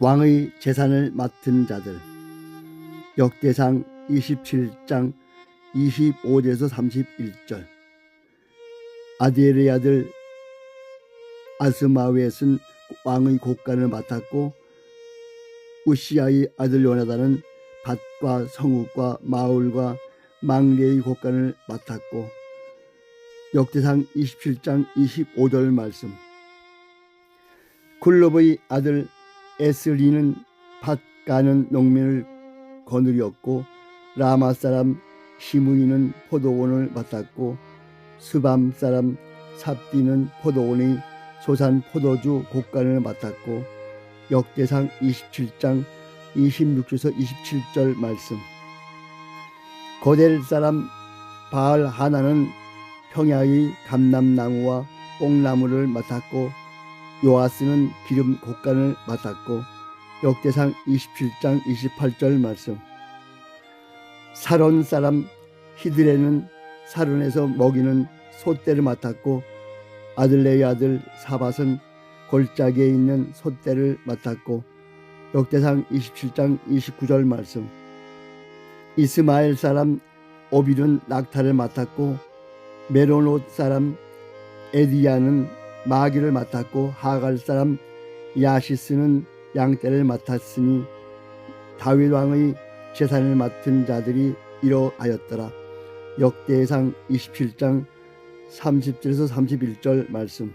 왕의 재산을 맡은 자들. 역대상 27장 25절에서 31절. 아디엘의 아들 아스마웨스는 왕의 곡간을 맡았고 우시아의 아들 요나단은 밭과 성읍과 마을과 망대의 곡간을 맡았고 역대상 27장 25절 말씀. 굴롭의 아들 에스리는 밭 가는 농민을 거느렸고 라마 사람 시므이는 포도원을 맡았고 스밤 사람 삽디는 포도원의 소산 포도주 곡간을 맡았고 역대상 27장 26절에서 27절 말씀. 고델 사람 바알 하나는 평야의 감람나무와 뽕나무를 맡았고 요아스는 기름 곡간을 맡았고 역대상 27장 28절 말씀. 사론 사람 히드레는 사론에서 먹이는 소떼를 맡았고 아들레의 아들 사밧은 골짜기에 있는 소떼를 맡았고 역대상 27장 29절 말씀. 이스마엘 사람 오빌은 낙타를 맡았고 메로노 사람 에디야는 마귀를 맡았고 하갈 사람 야시스는 양떼를 맡았으니 다윗 왕의 재산을 맡은 자들이 이러하였더라. 역대상 27장 30절에서 31절 말씀.